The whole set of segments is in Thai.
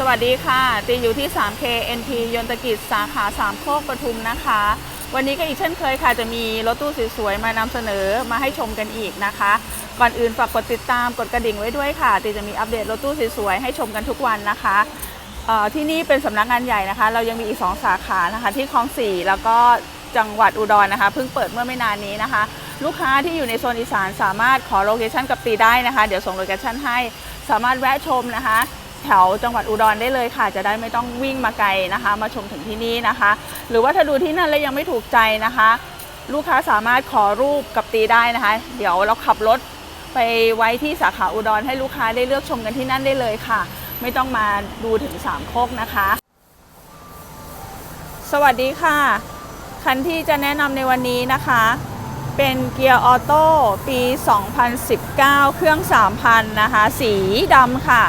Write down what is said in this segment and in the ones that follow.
สวัสดีค่ะ ตีอยู่ที่ 3K NP ยนตกิจสาขาสามโคกปทุมนะคะ วันนี้ก็อีกเช่นเคยค่ะ จะมีรถตู้สวยๆมานำเสนอมาให้ชมกันอีกนะคะ ก่อนอื่นฝากกดติดตามกดกระดิ่งไว้ด้วยค่ะ ตีจะมีอัปเดตรถตู้สวยๆให้ชมกันทุกวันนะคะที่นี่เป็นสำนักงานใหญ่นะคะ เรายังมีอีก 2 สาขานะคะ ที่คลองสี่แล้วก็จังหวัดอุดรนะคะเพิ่งเปิดเมื่อไม่นานนี้นะคะ ลูกค้าที่อยู่ในโซนอีสานสามารถขอโลเคชั่นกับตีได้นะคะ เดี๋ยวส่งโลเคชั่นให้สามารถแวะชมนะคะ แถวจังหวัดอุดรได้เลยค่ะ จะได้ไม่ต้องวิ่งมาไกลนะคะ มาชมถึงที่นี่นะคะ หรือว่าถ้าดูที่นั่นแล้วยังไม่ถูกใจนะคะ ลูกค้าสามารถขอรูปกับตีได้นะคะ เดี๋ยวเราขับรถไปไว้ที่สาขาอุดรให้ลูกค้าได้เลือกชมกันที่นั่นได้เลยค่ะ ไม่ต้องมาดูถึงสามโคกนะคะ สวัสดีค่ะ คันที่จะแนะนำในวันนี้นะคะ เป็นเกียร์ออโต้ปี 2019 เครื่อง 3,000 นะคะ สีดำค่ะ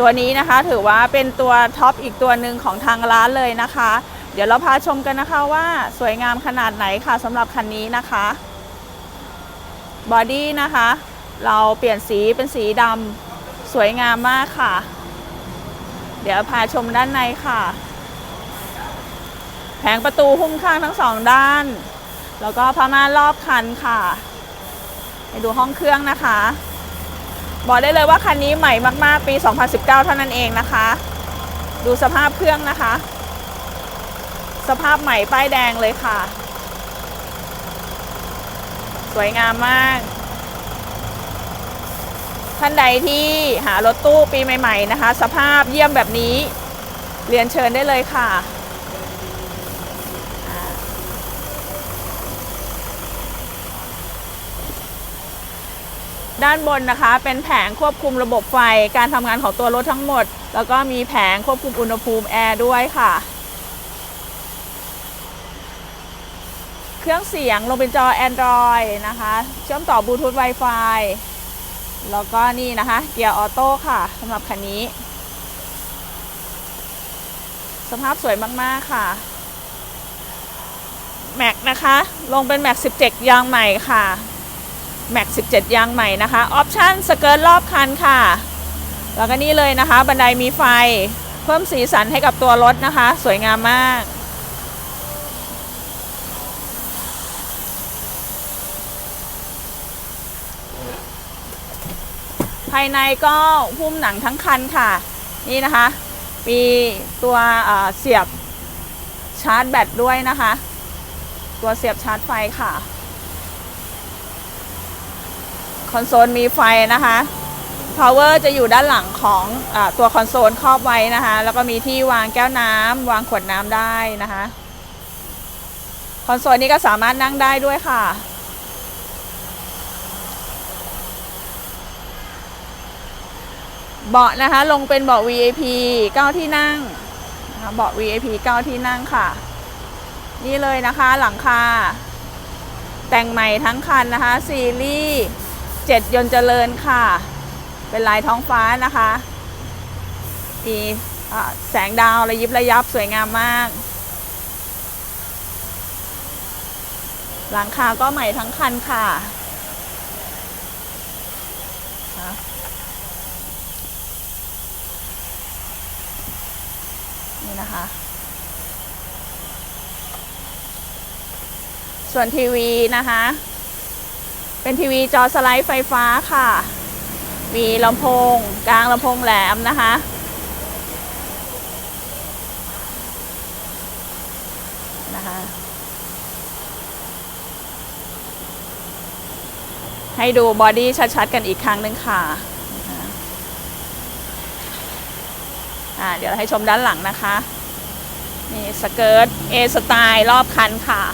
ตัวนี้นะคะถือว่าเป็นตัวท็อปอีกตัวหนึ่งของทางร้านเลยนะคะ เดี๋ยวเราพาชมกันนะคะว่าสวยงามขนาดไหนค่ะสำหรับคันนี้นะคะบอดี้นะคะ เราเปลี่ยนสีเป็นสีดำสวยงามมากค่ะ เดี๋ยวพาชมด้านในค่ะ แผงประตูหุ้มข้างทั้งสองด้าน แล้วก็พม่านรอบคันค่ะ ไปดูห้องเครื่องนะคะ บอกได้เลยว่าคันนี้ใหม่มาก ๆ ปี 2019 เท่านั้นเองนะคะ ดูสภาพเครื่องนะคะ สภาพใหม่ป้ายแดงเลยค่ะ สวยงามมาก ท่านใดที่หารถตู้ปีใหม่ ๆ นะคะ สภาพเยี่ยมแบบนี้ เรียนเชิญได้เลยค่ะ ด้านบนนะคะ เป็นแผงควบคุมระบบไฟการทำงานของตัวรถทั้งหมด แล้วก็มีแผงควบคุมอุณหภูมิแอร์ด้วยค่ะ เครื่องเสียงลงเป็นจอ Android นะคะ เชื่อมต่อบลูทูธ Wi-Fi แล้วก็นี่นะคะเกียร์ออโต้ค่ะสำหรับคันนี้ สภาพสวยมาก ๆ ค่ะแม็กนะคะ ลงเป็นแม็ก17 ยางใหม่ค่ะ แม็ก17 ยางใหม่นะคะออปชั่นสเกิร์ตรอบคันค่ะ แล้วก็นี่เลยนะคะ บันไดมีไฟเพิ่มสีสันให้กับตัวรถนะคะ สวยงามมาก ภายในก็หุ้มหนังทั้งคันค่ะ นี่นะคะ มีตัวเอ่อเสียบชาร์จแบตด้วยนะคะ ตัวเสียบชาร์จไฟค่ะ คอนโซลมีไฟนะคะ power จะอยู่ด้านหลังของอตัวคอนโซลครอบไว้นะคะ แล้วก็มีที่วางแก้วน้ำวางขวดน้ำได้นะคะ คอนโซลนี้ก็สามารถนั่งได้ด้วยค่ะเบาะนะคะลงเป็นเบาะ VIP 9 ที่นั่งนะคะเบาะ VIP 9 ที่นั่งค่ะ นี่เลยนะคะหลังคาแต่งใหม่ทั้งคันนะคะซีรีส์ 7 ยนเจริญค่ะ เป็นลายท้องฟ้านะคะมีแสงดาวระยิบระยับสวยงามมาก หลังคาก็ใหม่ทั้งคันค่ะ นี่นะคะ ส่วนทีวีนะคะ เป็นทีวีจอสไลด์ไฟฟ้าค่ะ มีลำโพง กลางลำโพงแหลมนะคะ นะคะ ให้ดูบอดี้ชัดๆ กันอีกครั้งหนึ่งค่ะอ่าเดี๋ยวให้ชมด้านหลังนะคะ นี่สเกิร์ต A สไตล์รอบคันค่ะ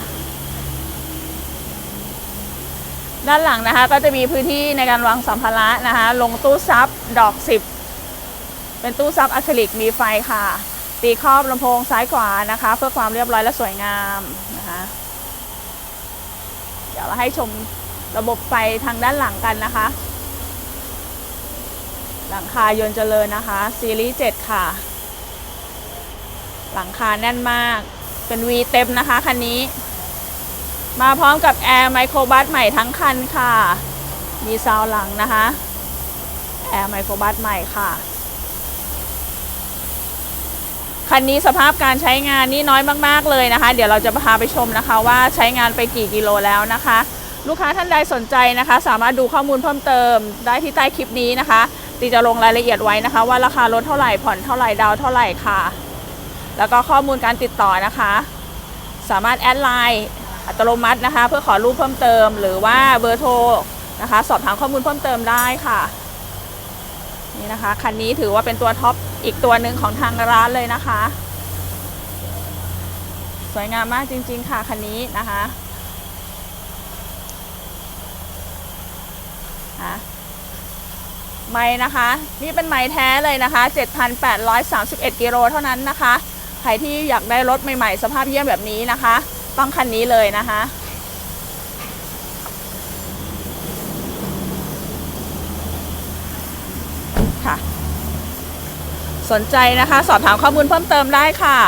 ด้านหลังนะคะก็จะมีพื้นที่ในการวางสัมภาระนะคะลงตู้ซับดอก 10 เป็นตู้ซับอะคริลิกมีไฟค่ะ ตีครอบลำโพงซ้ายขวานะคะ เพื่อความเรียบร้อยและสวยงามนะคะเดี๋ยวเราให้ชมระบบไฟทางด้านหลังกันนะคะ หลังคายน์เจริญนะคะ ซีรีส์7ค่ะ หลังคาแน่นมากเป็น V เต็มนะคะคันนี้ มาพร้อมกับแอร์ไมโครบัสใหม่ทั้งคันค่ะ มีซาวหลังนะคะ แอร์ไมโครบัสใหม่ค่ะ คันนี้สภาพการใช้งานนี่น้อยมากๆเลยนะคะ เดี๋ยวเราจะพาไปชมนะคะว่าใช้งานไปกี่กิโลแล้วนะคะ ลูกค้าท่านใดสนใจนะคะ สามารถดูข้อมูลเพิ่มเติมได้ที่ใต้คลิปนี้นะคะตีจะลงรายละเอียดไว้นะคะ ว่าราคารถเท่าไหร่ผ่อนเท่าไหร่ดาวเท่าไหร่ค่ะ แล้วก็ข้อมูลการติดต่อนะคะ สามารถแอดไลน์ อัตโนมัตินะคะ เพื่อขอรูปเพิ่มเติม หรือว่าเบอร์โทรนะคะ สอบถามข้อมูลเพิ่มเติมได้ค่ะ นี่นะคะคันนี้ถือว่าเป็นตัวท็อปอีกตัวหนึ่งของทางร้านเลยนะคะ สวยงามมากจริง ๆ ค่ะคันนี้นะคะอะไม้นะคะ นี่เป็นไม้แท้เลยนะคะ 7,831กิโลเท่านั้นนะคะ ใครที่อยากได้รถใหม่ ๆ สภาพเยี่ยมแบบนี้นะคะ ต้องคันนี้เลยนะคะค่ะ สนใจนะคะ สอบถามข้อมูลเพิ่มเติมได้ค่ะ